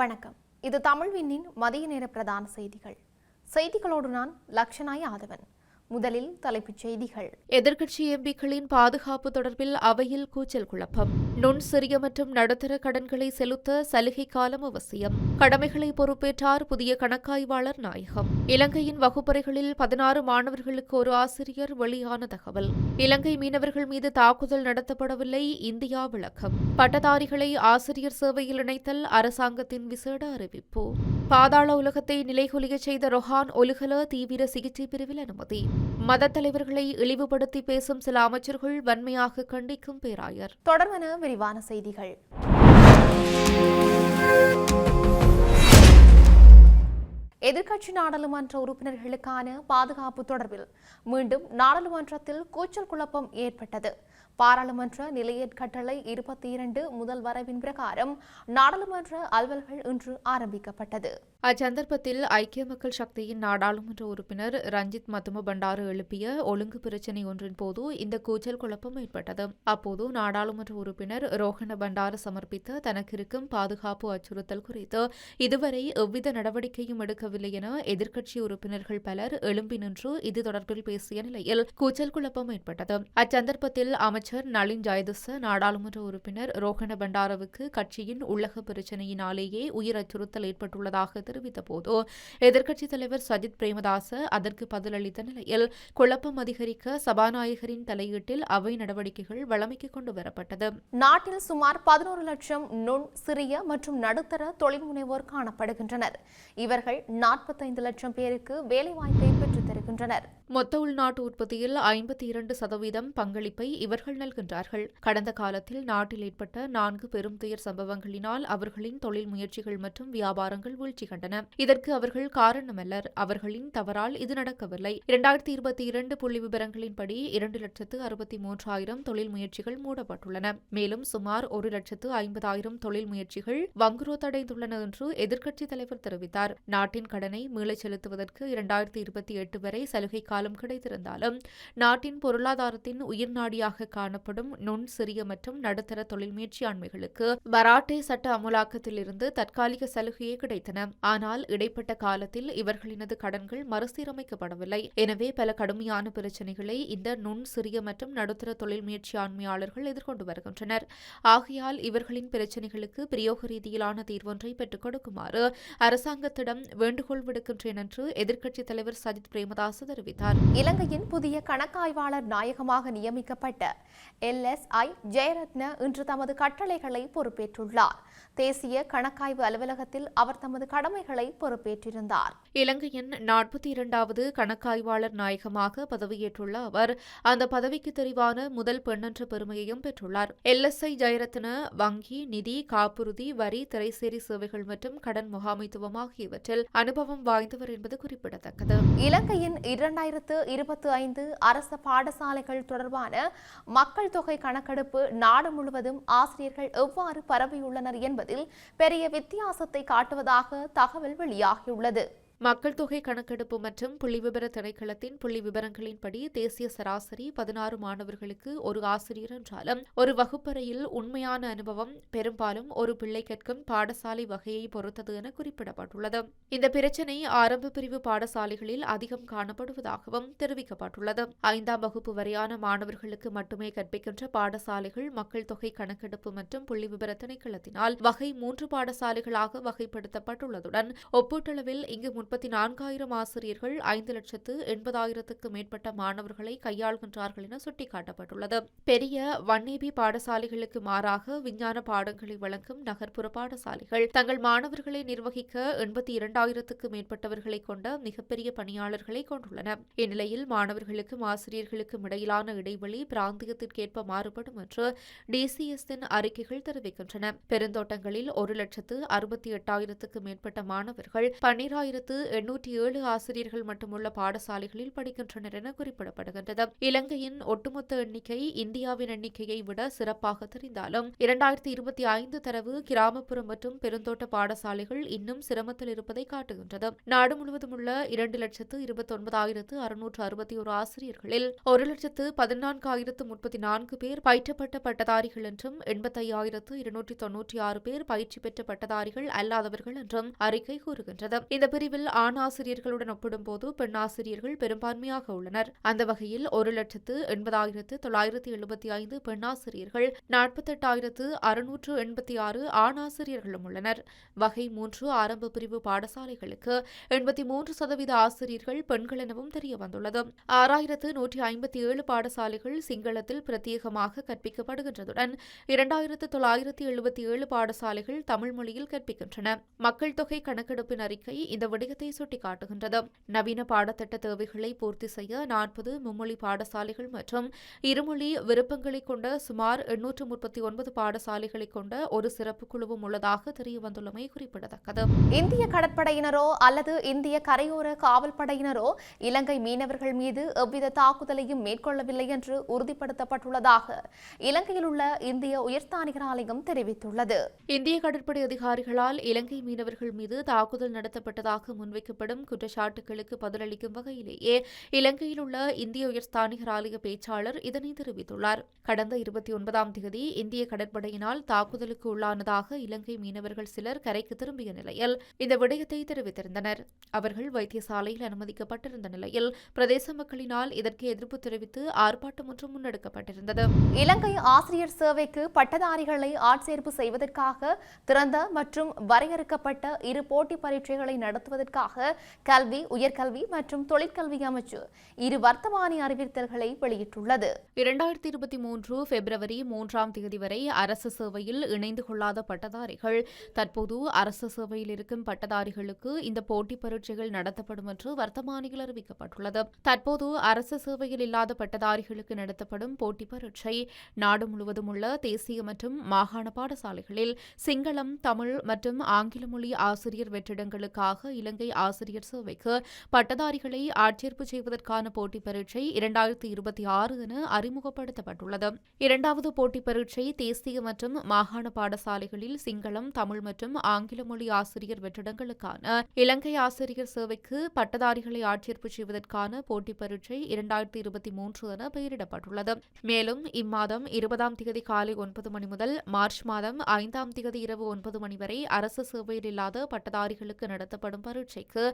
வணக்கம். இது தமிழ்வினின் மதிய நேர பிரதான செய்திகள். செய்திகளோடு நான் லக்ஷனாய் ஆதவன். முதலில் தலைப்புச் செய்திகள். எதிர்க்கட்சி எம்பிக்களின் பாதுகாப்பு தொடர்பில் அவையில் கூச்சல் குழப்பம். நுண் சிறிய மற்றும் நடுத்தர கடன்களை செலுத்த சலுகை காலம் அவசியம். கடமைகளை பொறுப்பேற்றார் புதிய கணக்காய்வாளர் நாயகம். இலங்கையின் வகுப்பறைகளில் பதினாறு மாணவர்களுக்கு ஒரு ஆசிரியர் வெளியான தகவல். இலங்கை மீனவர்கள் மீது தாக்குதல் நடத்தப்படவில்லை இந்தியா விளக்கம். பட்டதாரிகளை ஆசிரியர் சேவையில் இணைத்தல் அரசாங்கத்தின் விசேட அறிவிப்பு. பாதாள உலகத்தை நிலைகுலியச் செய்த ரொஹான் ஒலுகல தீவிர சிகிச்சை பிரிவில் அனுமதி. மதத் தலைவர்களை இழிவுபடுத்தி பேசும் சில அமைச்சர்கள் வன்மையாக கண்டிக்கும் பேராயர். தொடர்பான விரிவான செய்திகள். எதிர்க்கட்சி நாடாளுமன்ற உறுப்பினர்களுக்கான பாதுகாப்பு தொடர்பில் மீண்டும் நாடாளுமன்றத்தில் கூச்சல் குழப்பம் ஏற்பட்டது. பாராளுமன்ற நிலையற் கட்டளை இருபத்தி இரண்டு முதல் வரவின் பிரகாரம் நாடாளுமன்ற அலுவல்கள் இன்று ஆரம்பிக்கப்பட்டது. அச்சந்தர்ப்பத்தில் ஐக்கிய மக்கள் சக்தியின் நாடாளுமன்ற உறுப்பினர் ரஞ்சித் மத்தும பண்டாரு எழுப்பிய ஒழுங்கு பிரச்சினை ஒன்றின் போது இந்த கூச்சல் குழப்பம் ஏற்பட்டது. அப்போது நாடாளுமன்ற உறுப்பினர் ரோஹண பண்டாரு சமர்ப்பித்த தனக்கு இருக்கும் பாதுகாப்பு அச்சுறுத்தல் குறித்து இதுவரை எவ்வித நடவடிக்கையும் எடுக்கவில்லை என எதிர்க்கட்சி உறுப்பினர்கள் பலர் எழும்பி நின்று இது தொடர்பில் பேசிய நிலையில் கூச்சல் குழப்பம் ஏற்பட்டது. அச்சந்தர்ப்பத்தில் அமைச்சர் நளின் ஜெயதிச நாடாளுமன்ற உறுப்பினர் ரோஹண பண்டாரவுக்கு கட்சியின் உள்ளக பிரச்சினையினாலேயே உயிர் அச்சுறுத்தல் ஏற்பட்டுள்ளதாக தெரிவித்த போது எதிர்க்கட்சித் தலைவர் சஜித் பிரேமதாச அதற்கு பதிலளித்த நிலையில் குழப்பம் அதிகரிக்க சபாநாயகரின் தலையீட்டில் அவை நடவடிக்கைகள் வழமைக்கு கொண்டு வரப்பட்டது. நாட்டில் சுமார் பதினோரு லட்சம் நுண் சிறிய மற்றும் நடுத்தர தொழில் முனைவோர் காணப்படுகின்றனர். இவர்கள் நாற்பத்தைந்து லட்சம் பேருக்கு வேலைவாய்ப்பை பெற்றுத் தருகின்றனர். மொத்த உள்நாட்டு உற்பத்தியில் ஐம்பத்தி இரண்டு சதவீதம் பங்களிப்பை இவர்கள் நல்கின்றார்கள். கடந்த காலத்தில் நாட்டில் ஏற்பட்ட நான்கு பெரும் துயர் சம்பவங்களினால் அவர்களின் தொழில் முயற்சிகள் மற்றும் வியாபாரங்கள் வீழ்ச்சி கண்டன. இதற்கு அவர்கள் காரணமல்லர். அவர்களின் தவறால் இது நடக்கவில்லை. இரண்டாயிரத்தி இருபத்தி இரண்டு புள்ளி விவரங்களின்படி இரண்டு லட்சத்து அறுபத்தி மூன்றாயிரம் தொழில் முயற்சிகள் மூடப்பட்டுள்ளன. மேலும் சுமார் ஒரு லட்சத்து ஐம்பதாயிரம் தொழில் முயற்சிகள் வங்குரோத்தடைந்துள்ளன என்று எதிர்க்கட்சித் தலைவர் தெரிவித்தார். நாட்டின் கடனை மீளச் செலுத்துவதற்கு இரண்டாயிரத்தி இருபத்தி எட்டு வரை சலுகை காலம் கிடைத்திருந்தாலும் நாட்டின் பொருளாதாரத்தின் உயிர்நாடியாக காணப்படும் நுண் சிறிய மற்றும் நடுத்தர தொழில் முயற்சியாண்மைகளுக்கு மராட்டே சட்ட அமுலாக்கத்திலிருந்து தற்காலிக சலுகையே கிடைத்தன. ஆனால் இடைப்பட்ட காலத்தில் இவர்களினது கடன்கள் மறுசீரமைக்கப்படவில்லை. எனவே பல கடுமையான பிரச்சினைகளை இந்த நுண் சிறிய மற்றும் நடுத்தர தொழில் முயற்சியாண்மையாளர்கள் எதிர்கொண்டு வருகின்றனர். ஆகையால் இவர்களின் பிரச்சினைகளுக்கு பிரயோக ரீதியிலான தீர்வொன்றை பெற்றுக் கொடுக்குமாறு அரசாங்கத்திடம் வேண்டுகோள் விடுக்கின்றேன் என்று எதிர்க்கட்சித் தலைவர் சஜித் பிரேமதாஸ் தெரிவித்தார். இலங்கையின் புதிய கணக்காய்வாளர் நாயகமாக நியமிக்கப்பட்ட எல்எஸ்ஐ ஜெயரத்ன இன்று தமது கட்டளைகளை பொறுப்பேற்றுள்ளார். தேசிய கணக்காய்வு அலுவலகத்தில் அவர் தமது கடமைகளை பொறுப்பேற்றிருந்தார். இலங்கையின் நாற்பத்தி இரண்டாவது கணக்காய்வாளர் நாயகமாக பதவியேற்றுள்ள அவர் அந்த பதவிக்கு தெரிவான முதல் பெண் என்ற பெருமையையும் பெற்றுள்ளார். எல்எஸ்ஐ ஜெயரத்ன வங்கி நிதி காப்புறுதி வரி திரைசேரி சேவைகள் மற்றும் கடன் முகாமைத்துவம் ஆகியவற்றில் அனுபவம் வாய்ந்தவர் என்பது குறிப்பிடத்தக்கது. இலங்கையின் இரண்டாயிரத்து இருபத்தி ஐந்து அரச பாடசாலைகள் தொடர்பான மக்கள் தொகை கணக்கெடுப்பு நாடு முழுவதும் ஆசிரியர்கள் எவ்வாறு பரவியுள்ளனர் என்பதில் பெரிய வித்தியாசத்தை காட்டுவதாக தகவல் வெளியாகியுள்ளது. மக்கள் தொகை கணக்கெடுப்பு மற்றும் புள்ளிவிபர திணைக்களத்தின் புள்ளி விவரங்களின்படி தேசிய சராசரி பதினாறு மாணவர்களுக்கு ஒரு ஆசிரியர் என்றாலும் ஒரு வகுப்பறையில் உண்மையான அனுபவம் பெரும்பாலும் ஒரு பிள்ளை கற்கும் பாடசாலை வகையை பொறுத்தது என குறிப்பிடப்பட்டுள்ளது. இந்த பிரச்சினை ஆரம்ப பிரிவு பாடசாலைகளில் அதிகம் காணப்படுவதாகவும் தெரிவிக்கப்பட்டுள்ளது. ஐந்தாம் வகுப்பு வரையான மாணவர்களுக்கு மட்டுமே கற்பிக்கின்ற பாடசாலைகள் மக்கள் தொகை கணக்கெடுப்பு மற்றும் புள்ளி விவர திணைக்களத்தினால் வகை மூன்று பாடசாலைகளாக வகைப்படுத்தப்பட்டுள்ளதுடன் ஒப்பீட்டளவில் இங்கு முப்பத்தி நான்காயிரம் ஆசிரியர்கள் ஐந்து லட்சத்து எண்பதாயிரத்துக்கு மேற்பட்ட மாணவர்களை கையாள்கின்றார்கள் என சுட்டிக்காட்டப்பட்டுள்ளது. பெரிய வன்னேபி பாடசாலைகளுக்கு மாறாக விஞ்ஞான பாடங்களை வழங்கும் நகர்ப்புற பாடசாலைகள். தங்கள் மாணவர்களை நிர்வகிக்க எண்பத்தி இரண்டாயிரத்துக்கு மேற்பட்டவர்களை கொண்ட மிகப்பெரிய பணியாளர்களை கொண்டுள்ளன. இந்நிலையில் மாணவர்களுக்கும் ஆசிரியர்களுக்கும் இடையிலான இடைவெளி பிராந்தியத்திற்கேற்ப மாறுபடும் என்று டிசிஎஸ்இன் அறிக்கைகள் தெரிவிக்கின்றன. பெருந்தோட்டங்களில் ஒரு லட்சத்து அறுபத்தி எட்டாயிரத்துக்கு மேற்பட்ட மாணவர்கள் பன்னிராயிரத்து எண்ணூற்றி ஏழு ஆசிரியர்கள் மட்டுமுள்ள பாடசாலைகளில் படிக்கின்றனர் என குறிப்பிடப்படுகின்றது. இலங்கையின் ஒட்டுமொத்த எண்ணிக்கை இந்தியாவின் எண்ணிக்கையை விட சிறப்பாக தெரிந்தாலும் இரண்டாயிரத்தி இருபத்தி ஐந்து தரவு கிராமப்புறம் மற்றும் பெருந்தோட்ட பாடசாலைகள் இன்னும் சிரமத்தில் இருப்பதை காட்டுகின்றது. நாடு முழுவதும் உள்ள இரண்டு லட்சத்து இருபத்தி ஒன்பதாயிரத்து அறுநூற்று அறுபத்தி ஒரு ஆசிரியர்களில் ஒரு லட்சத்து பதினான்காயிரத்து முப்பத்தி நான்கு பேர் பயிற்றப்பட்ட பட்டதாரிகள் என்றும் எண்பத்தையாயிரத்து இருநூற்றி தொன்னூற்றி ஆறு பேர் பயிற்சி பெற்ற பட்டதாரிகள் அல்லாதவர்கள் என்றும் அறிக்கை கூறுகின்றது. இந்த பிரிவில் ஆண் ஆசிரியர்களுடன் ஒப்பிடும்போது பெண் ஆசிரியர்கள் பெரும்பான்மையாக உள்ளனர். அந்த வகையில் ஒரு லட்சத்து எண்பதாயிரத்து தொள்ளாயிரத்து எழுபத்தி ஐந்து பெண் ஆசிரியர்கள் நாற்பத்தெட்டாயிரத்து அறுநூற்று எண்பத்தி ஆறு ஆணாசிரியர்களும் உள்ளனர். வகை மூன்று ஆரம்ப பிரிவு பாடசாலைகளுக்கு எண்பத்தி மூன்று சதவீத ஆசிரியர்கள் பெண்கள் எனவும் தெரிய வந்துள்ளது. ஆறாயிரத்து நூற்றி ஐம்பத்தி ஏழு பாடசாலைகள் சிங்களத்தில் பிரத்யேகமாக கற்பிக்கப்படுகின்றதுடன் இரண்டாயிரத்து தொள்ளாயிரத்து எழுபத்தி ஏழு பாடசாலைகள் தமிழ் மொழியில் கற்பிக்கின்றன. மக்கள் தொகை கணக்கெடுப்பின் அறிக்கை இந்த விடயத்தை சுட்டிக்காட்டுகின்றது. நவீன பாடத்திட்ட தேவைகளை பூர்த்தி செய்ய நாற்பது மும்மொழி பாடசாலைகள் மற்றும் இருமொழி விருப்பங்களை கொண்ட சுமார் எண்ணூற்று முப்பத்தி ஒன்பது பாடசாலைகளை கொண்ட ஒரு சிறப்பு குழுவும் உள்ளதாக தெரியவந்துள்ளமை குறிப்பிடத்தக்கது. இந்திய கடற்படையினரோ அல்லது இந்திய கரையோர காவல் படையினரோ இலங்கை மீனவர்கள் மீது எவ்வித தாக்குதலையும் மேற்கொள்ளவில்லை என்று உறுதிப்படுத்தப்பட்டுள்ளதாக இலங்கையில் உள்ள இந்திய உயர்ஸ்தானிகர் ஆலயம் தெரிவித்துள்ளது. இந்திய கடற்படை அதிகாரிகளால் இலங்கை மீனவர்கள் மீது தாக்குதல் நடத்தப்பட்டதாக முன்வைக்கப்படும் குற்றச்சாட்டுகளுக்கு பதிலளிக்கும் வகையிலேயே இலங்கையில் உள்ள இந்திய உயர்ஸ்தானிகர் ஆலய பேச்சாளர் இதனை தெரிவித்துள்ளார். கடந்த இருபத்தி ஒன்பதாம் தேதி இந்திய கடற்படையினால் தாக்குதலுக்கு உள்ளானதாக இலங்கை மீனவர்கள் சிலர் கரைக்கு திரும்பிய நிலையில் இந்த விடயத்தை தெரிவித்திருந்தனர். அவர்கள் வைத்தியசாலையில் அனுமதிக்கப்பட்டிருந்த நிலையில் பிரதேச மக்களினால் இதற்கு எதிர்ப்பு தெரிவித்து ஆர்ப்பாட்டம் ஒன்று முன்னெடுக்கப்பட்டிருந்தது. இலங்கை ஆசிரியர் சேவைக்கு பட்டதாரிகளை ஆட்சேர்ப்பு செய்வதற்காக திறந்த மற்றும் வரையறுக்கப்பட்ட இரு போட்டி பரீட்சைகளை நடத்துவதற்கு நடத்துவதற்காக கல்வி உயர்கல்வி மற்றும் தொழிற்கல்வி அமைச்சு இரு வர்த்தமானி அறிவித்தல்களை வெளியிட்டுள்ளது. இரண்டாயிரத்தி இருபத்தி மூன்று பிப்ரவரி மூன்றாம் தேதி வரை அரசு சேவையில் இணைந்து கொள்ளாத பட்டதாரிகள் தற்போது அரசு சேவையில் இருக்கும் பட்டதாரிகளுக்கு இந்த போட்டிப் பரீட்சைகள் நடத்தப்படும் என்று வர்த்தமானியில் அறிவிக்கப்பட்டுள்ளது. தற்போது அரசு சேவையில் இல்லாத பட்டதாரிகளுக்கு நடத்தப்படும் போட்டிப் பரீட்சை நாடு முழுவதும் உள்ள தேசிய மற்றும் மாகாண பாடசாலைகளில் சிங்களம் தமிழ் மற்றும் ஆங்கில மொழி ஆசிரியர் வெற்றிடங்களுக்காக இலங்கை ஆசிரியர் சேவைக்கு பட்டதாரிகளை ஆட்சேர்ப்பு செய்வதற்கான போட்டிப் பரீட்சை இரண்டாயிரத்தி இருபத்தி ஆறு என அறிமுகப்படுத்தப்பட்டுள்ளது. இரண்டாவது போட்டிப் பரீட்சை தேசிய மற்றும் மாகாண பாடசாலைகளில் சிங்களம் தமிழ் மற்றும் ஆங்கில மொழி ஆசிரியர் வெற்றிடங்களுக்கான இலங்கை ஆசிரியர் சேவைக்கு பட்டதாரிகளை ஆட்சேர்ப்பு செய்வதற்கான போட்டிப் பரீட்சை இரண்டாயிரத்தி இருபத்தி மூன்று என பெயரிடப்பட்டுள்ளது. மேலும் இம்மாதம் இருபதாம் தேதி காலை ஒன்பது மணி முதல் மார்ச் மாதம் ஐந்தாம் தேதி இரவு ஒன்பது மணி வரை அரசு சேவையில் இல்லாத பட்டதாரிகளுக்கு நடத்தப்படும் பரீட்சைக்கு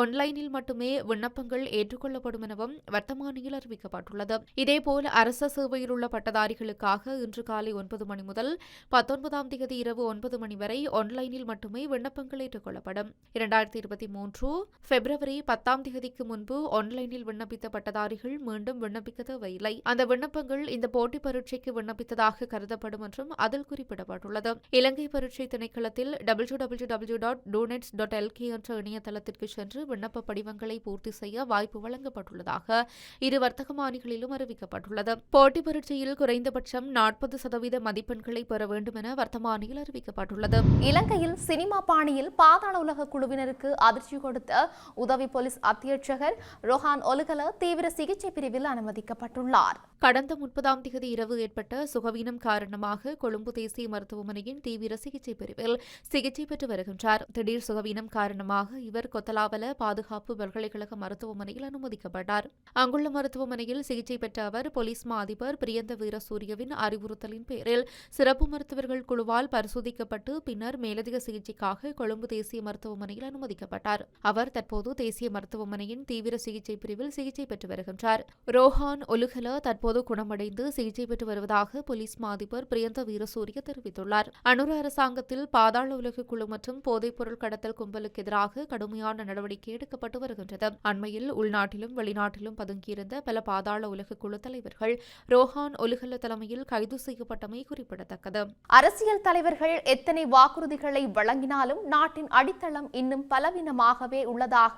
ஒன்லைனில் மட்டுமே விண்ணப்பங்கள் ஏற்றுக்கொள்ளப்படும் எனவும் வர்த்தமானியில் அறிவிக்கப்பட்டுள்ளது. இதேபோல் அரச சேவையில் உள்ள பட்டதாரிகளுக்காக இன்று காலை ஒன்பது மணி முதல் பத்தொன்பதாம் தேதி இரவு ஒன்பது மணி வரை ஒன்லைனில் மட்டுமே விண்ணப்பங்கள் ஏற்றுக்கொள்ளப்படும். இரண்டாயிரத்தி இருபத்தி மூன்று பிப்ரவரி பத்தாம் தேதிக்கு முன்பு ஒன்லைனில் விண்ணப்பித்த பட்டதாரிகள் மீண்டும் விண்ணப்பிக்க தேவையில்லை. அந்த விண்ணப்பங்கள் இந்த போட்டி பரீட்சைக்கு விண்ணப்பித்ததாக கருதப்படும் என்றும் அதில் குறிப்பிடப்பட்டுள்ளது. இலங்கை பரீட்சை திணைக்களத்தில் W W W dot doenets dot LK என்ற இணையதளத்திற்கு சென்று விண்ணப்ப படிவங்களை பூர்த்தி செய்ய வாய்ப்பு வழங்கப்பட்டுள்ளதாக இரு வர்த்தகமானிகளிலும் அறிவிக்கப்பட்டுள்ளது. போட்டி பரீட்சையில் குறைந்தபட்சம் நாற்பது சதவீத மதிப்பெண்களை பெற வேண்டும் என வர்த்தமானியில் அறிவிக்கப்பட்டுள்ளது. இலங்கையில் சினிமா பாணியில் பாதாள உலக குழுவினருக்கு அதிர்ச்சி கொடுத்த உதவி போலீஸ் அத்தியட்சகர் ரொஹான் ஒலுகல தீவிர சிகிச்சை பிரிவில் அனுமதிக்கப்பட்டுள்ளார். கடந்த முப்பதாம் தேதி இரவு ஏற்பட்ட சுகவீனம் காரணமாக கொழும்பு தேசிய மருத்துவமனையின் தீவிர சிகிச்சை பிரிவில் சிகிச்சை பெற்று வருகின்றார். திடீர் சுகவீனம் காரணமாக இவர் இவர் கொத்தலாவல பாதுகாப்பு பல்கலைக்கழக மருத்துவமனையில் அனுமதிக்கப்பட்டார். அங்குள்ள மருத்துவமனையில் சிகிச்சை பெற்ற அவர் போலீஸ் மா அதிபர் பிரியந்த வீரசூரியவின் அறிவுறுத்தலின் பேரில் சிறப்பு மருத்துவர்கள் குழுவால் பரிசோதிக்கப்பட்டு பின்னர் மேலதிக சிகிச்சைக்காக கொழும்பு தேசிய மருத்துவமனையில் அனுமதிக்கப்பட்டார். அவர் தற்போது தேசிய மருத்துவமனையின் தீவிர சிகிச்சை பிரிவில் சிகிச்சை பெற்று வருகின்றார். ரோஹான் ஒலுகல தற்போது குணமடைந்து சிகிச்சை பெற்று வருவதாக போலீஸ் மா அதிபர் பிரியந்த வீரசூரிய தெரிவித்துள்ளார். அனுர அரசாங்கத்தில் பாதாள உலக குழு மற்றும் போதைப்பொருள் கடத்தல் கும்பலுக்கு எதிராக கடும் கடுமையான நடவடிக்கை எடுக்கப்பட்டு வருகின்றது. அண்மையில் உள்நாட்டிலும் வெளிநாட்டிலும் பதுங்கியிருந்த பல பாதாள உலக குழு தலைவர்கள் ரோஹான் ஒலுகல தலைமையில் கைது செய்யப்பட்டமை குறிப்பிடத்தக்கது. அரசியல் தலைவர்கள் எத்தனை வாக்குறுதிகளை வழங்கினாலும் நாட்டின் அடித்தளம் இன்னும் பலவீனமாகவே உள்ளதாக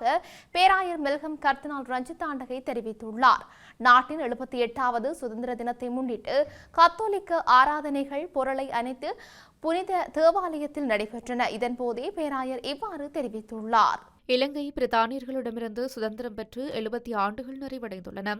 பேராயர் மெல்கம் கர்த்தனால் ரஞ்சித் ஆண்டகை தெரிவித்துள்ளார். நாட்டின் எழுபத்தி எட்டாவது சுதந்திர தினத்தை முன்னிட்டு கத்தோலிக்க ஆராதனைகள் பொருளை அணைத்து புனித தேவாலயத்தில் நடைபெற்றன. இதன்போதே பேராயர் இவ்வாறு தெரிவித்துள்ளார். இலங்கை பிரித்தானியர்களிடமிருந்து சுதந்திரம் பெற்று எழுபத்தி ஆண்டுகள் நிறைவடைந்துள்ளன.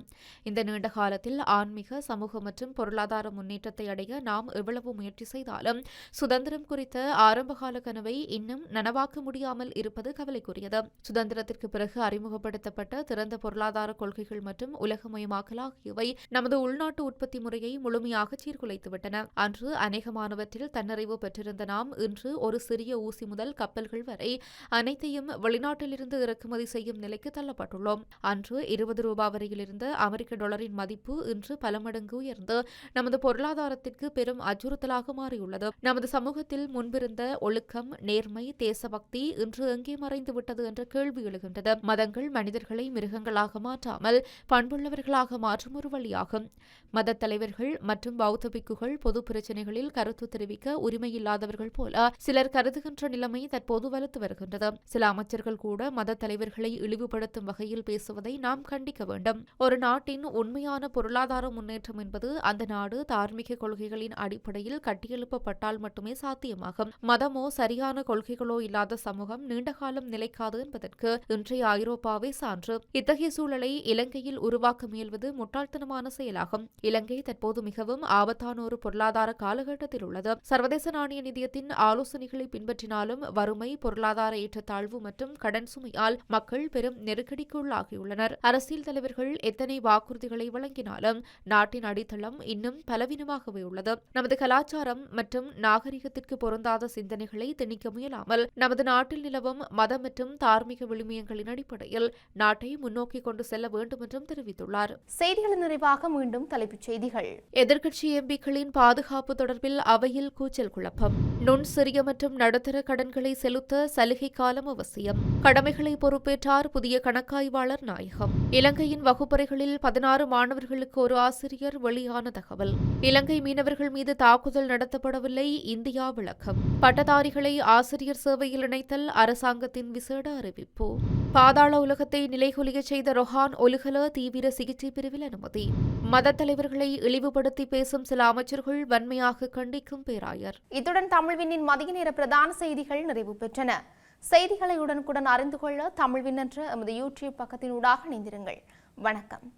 இந்த நீண்ட காலத்தில் ஆன்மீக சமூக மற்றும் பொருளாதார முன்னேற்றத்தை அடைய நாம் எவ்வளவு முயற்சி செய்தாலும் சுதந்திரம் குறித்த ஆரம்பகால கனவை இன்னும் நனவாக்க முடியாமல் இருப்பது கவலைக்குரியது. சுதந்திரத்திற்கு பிறகு அறிமுகப்படுத்தப்பட்ட திறந்த பொருளாதார கொள்கைகள் மற்றும் உலகமயமாக்கல் ஆகியவை நமது உள்நாட்டு உற்பத்தி முறையை முழுமையாக சீர்குலைத்துவிட்டன. அன்று அநேகமானவற்றில் தன்னிறைவு பெற்றிருந்த நாம் இன்று ஒரு சிறிய ஊசி முதல் கப்பல்கள் வரை அனைத்தையும் வெளிநாட்டு வெளிநாட்டிலிருந்து இறக்குமதி செய்யும் நிலைக்கு தள்ளப்பட்டுள்ளோம். அன்று இருபது ரூபாய் வரையில் இருந்த அமெரிக்க டாலரின் மதிப்பு இன்று பல மடங்கு உயர்ந்து நமது பொருளாதாரத்திற்கு பெரும் அச்சுறுத்தலாக மாறியுள்ளது. நமது சமூகத்தில் முன்பிருந்த ஒழுக்கம் நேர்மை தேசபக்தி இன்று எங்கே மறைந்து விட்டது என்ற கேள்வி எழுகின்றது. மதங்கள் மனிதர்களை மிருகங்களாக மாற்றாமல் பண்புள்ளவர்களாக மாற்றும் ஒரு வழியாகும். மதத் தலைவர்கள் மற்றும் பௌத்த பிக்குகள் பொது பிரச்சினைகளில் கருத்து தெரிவிக்க உரிமையில்லாதவர்கள் போல சிலர் கருதுகின்ற நிலைமை தற்போது வலுத்து வருகின்றது. சில அமைச்சர்கள் கூட மதத் தலைவர்களை இழிவுபடுத்தும் வகையில் பேசுவதை நாம் கண்டிக்க வேண்டும். ஒரு நாட்டின் உண்மையான பொருளாதார முன்னேற்றம் என்பது அந்த நாடு தார்மீக கொள்கைகளின் அடிப்படையில் கட்டியெழுப்பப்பட்டால் மட்டுமே சாத்தியமாகும். மதமோ சரியான கொள்கைகளோ இல்லாத சமூகம் நீண்டகாலம் நிலைக்காது என்பதற்கு இன்றைய ஐரோப்பாவே சான்று. இத்தகைய சூழலை இலங்கையில் உருவாக்க முயல்வது முட்டாள்தனமான செயலாகும். இலங்கை தற்போது மிகவும் ஆபத்தான ஒரு பொருளாதார காலகட்டத்தில் உள்ளது. சர்வதேச நாணய நிதியத்தின் ஆலோசனைகளை பின்பற்றினாலும் வறுமை பொருளாதார ஏற்றத்தாழ்வு மற்றும் கடன் சுமையால் மக்கள் பெரும் நெருக்கடிக்குள்ளாகியுள்ளனர். அரசியல் தலைவர்கள் எத்தனை வாக்குறுதிகளை வழங்கினாலும் நாட்டின் அடித்தளம் இன்னும் பலவீனமாகவே உள்ளது. நமது கலாச்சாரம் மற்றும் நாகரிகத்திற்கு பொருந்தாத சிந்தனைகளை திணிக்க முயலாமல் நமது நாட்டில் நிலவும் மத மற்றும் தார்மீக விழுமியங்களின் அடிப்படையில் நாட்டை முன்னோக்கி கொண்டு செல்ல வேண்டும் என்றும் தெரிவித்துள்ளார். செய்திகளின் நிறைவாக மீண்டும் தலைப்புச் செய்திகள். எதிர்க்கட்சி எம்பிக்களின் பாதுகாப்பு தொடர்பில் அவையில் கூச்சல் குழப்பம். நுண் சிறிய மற்றும் நடுத்தர கடன்களை செலுத்த சலுகை காலம் அவசியம். கடமைகளை பொறுப்பேற்றார் புதிய கணக்காய்வாளர் நாயகம். இலங்கையின் வகுப்பறைகளில் பதினாறு மாணவர்களுக்கு ஒரு ஆசிரியர் வெளியான தகவல். இலங்கை மீனவர்கள் மீது தாக்குதல் நடத்தப்படவில்லை இந்தியா விளக்கம். பட்டதாரிகளை ஆசிரியர் சேவையில் இணைத்தல் அரசாங்கத்தின் விசேட அறிவிப்பு. பாதாள உலகத்தை நிலைகுலிய செய்த ரொஹான் ஒலுகல தீவிர சிகிச்சை பிரிவில் அனுமதி. மத தலைவர்களை இழிவுபடுத்தி பேசும் சில அமைச்சர்கள் வன்மையாக கண்டிக்கும் பேராயர். இத்துடன் தமிழ்வினின் மதிய நேர பிரதான செய்திகள் நிறைவு பெற்றன. செய்திகளை உடனுக்குடன் அறிந்து கொள்ள தமிழ்வின் என்ற எமது யூடியூப் பக்கத்தினூடாக இணைந்திருங்கள். வணக்கம்.